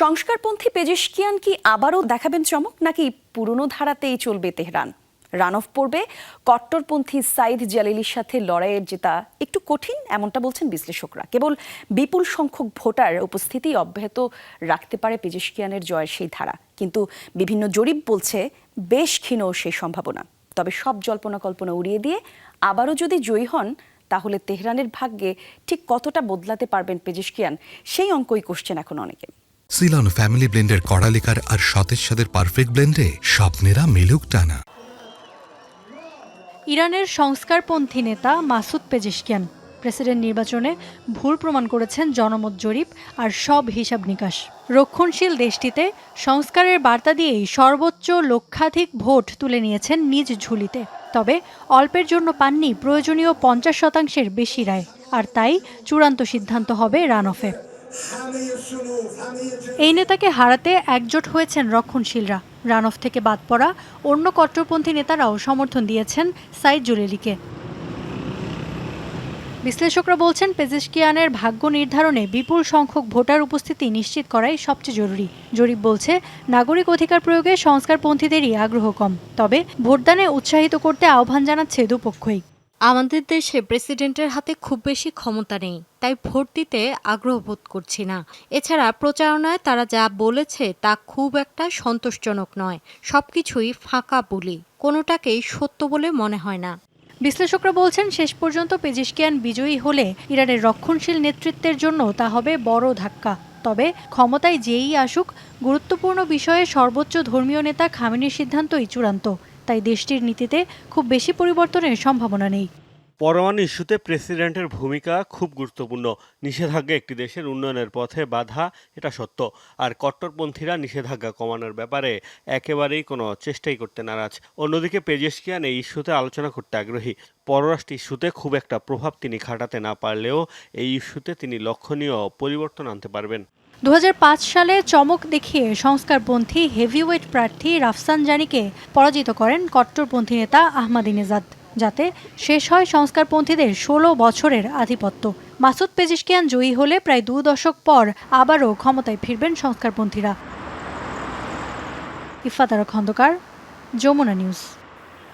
সংস্কারপন্থী Pezeshkian কি আবারও দেখাবেন চমক, নাকি পুরনো ধারাতেই চলবে তেহরান? রান অফ পড়বে কট্টরপন্থী সাইদ জালিলির সাথে লড়াইয়ের জেতা একটু কঠিন, এমনটা বলছেন বিশ্লেষকরা। কেবল বিপুল সংখ্যক ভোটার উপস্থিতি অব্যাহত রাখতে পারে পেজেশকিয়ানের জয়ের সেই ধারা। কিন্তু বিভিন্ন জরিপ বলছে বেশ ক্ষীণ সেই সম্ভাবনা। তবে সব জল্পনা কল্পনা উড়িয়ে দিয়ে আবারও যদি জয়ী হন, তাহলে তেহরানের ভাগ্যে ঠিক কতটা বদলাতে পারবেন পেজেশকিয়ান, সেই অঙ্কই করছেন এখন অনেকে। সিলন ফ্যামিলি ব্লেন্ডের কড়ালিকার আর সতেজ সাদের পারফেক্ট ব্লেন্ডে স্বপ্নেরা মেলুক টানা। ইরানের সংস্কারপন্থী নেতা মাসুদ পেজেশকিয়ান প্রেসিডেন্ট নির্বাচনে ভুল প্রমাণ করেছেন জনমত জরিপ আর সব হিসাব নিকাশ। রক্ষণশীল দেশটিতে সংস্কারের বার্তা দিয়েই সর্বোচ্চ লক্ষাধিক ভোট তুলে নিয়েছেন নিজ ঝুলিতে। তবে অল্পের জন্য পাননি প্রয়োজনীয় পঞ্চাশ শতাংশের বেশি রায়, আর তাই চূড়ান্ত সিদ্ধান্ত হবে রানঅফে এই নেতাকে হারাতে একজোট হয়েছেন রক্ষণশীলরা। রানঅফ থেকে বাদ পড়া অন্য কট্টরপন্থী নেতারাও সমর্থন দিয়েছেন সাইদ জুলেলিকে বিশ্লেষকরা বলছেন, পেজেশকিয়ানের ভাগ্য নির্ধারণে বিপুল সংখ্যক ভোটার উপস্থিতি নিশ্চিত করাই সবচেয়ে জরুরি। জরিপ বলছে, নাগরিক অধিকার প্রয়োগে সংস্কারপন্থীদেরই আগ্রহ কম। তবে ভোটদানে উৎসাহিত করতে আহ্বান জানাচ্ছে দুপক্ষই। আমাদের দেশে প্রেসিডেন্টের হাতে খুব বেশি ক্ষমতা নেই, তাই ভোট দিতে আগ্রহ বোধ করছি না। এছাড়া প্রচারণায় তারা যা বলেছে তা খুব একটা সন্তোষজনক নয়, সবকিছুই ফাঁকা বলি, কোনোটাকেই সত্য বলে মনে হয় না। বিশ্লেষকরা বলছেন, শেষ পর্যন্ত পেজিশকিয়ান বিজয়ী হলে ইরানের রক্ষণশীল নেতৃত্বের জন্য তা হবে বড় ধাক্কা। তবে ক্ষমতায় যেই আসুক, গুরুত্বপূর্ণ বিষয়ে সর্বোচ্চ ধর্মীয় নেতা খামেনির সিদ্ধান্তই চূড়ান্ত। তাই দেশটির নীতিতে খুব বেশি পরিবর্তনের সম্ভাবনা নেই। পরমাণু ইস্যুতে প্রেসিডেন্টের ভূমিকা খুব গুরুত্বপূর্ণ। নিষেধাজ্ঞা একটি দেশের উন্নয়নের পথে বাধা, এটা সত্য। আর কট্টরপন্থীরা নিষেধাজ্ঞা কমানোর ব্যাপারে একেবারেই কোনো চেষ্টাই করতে নারাজ। অন্যদিকে পেজেশকিয়ান এই ইস্যুতে আলোচনা করতে আগ্রহী। পররাষ্ট্র ইস্যুতে খুব একটা প্রভাব তিনি খাটাতে না পারলেও এই ইস্যুতে তিনি লক্ষণীয় পরিবর্তন আনতে পারবেন। দু হাজার পাঁচ সালে চমক দেখিয়ে সংস্কারপন্থী হেভিওয়েট প্রার্থী রাফসান জানিকে পরাজিত করেন কট্টরপন্থী নেতা আহমাদিনেজাদ যাতে শেষ হয় সংস্কারপন্থীদের ষোলো বছরের আধিপত্য। মাসুদ পেজিশকিয়ান জয়ী হলে প্রায় দু দশক পর আবারও ক্ষমতায় ফিরবেন সংস্কারপন্থীরা। ইফাতারা খন্দকার, যমুনা নিউজ।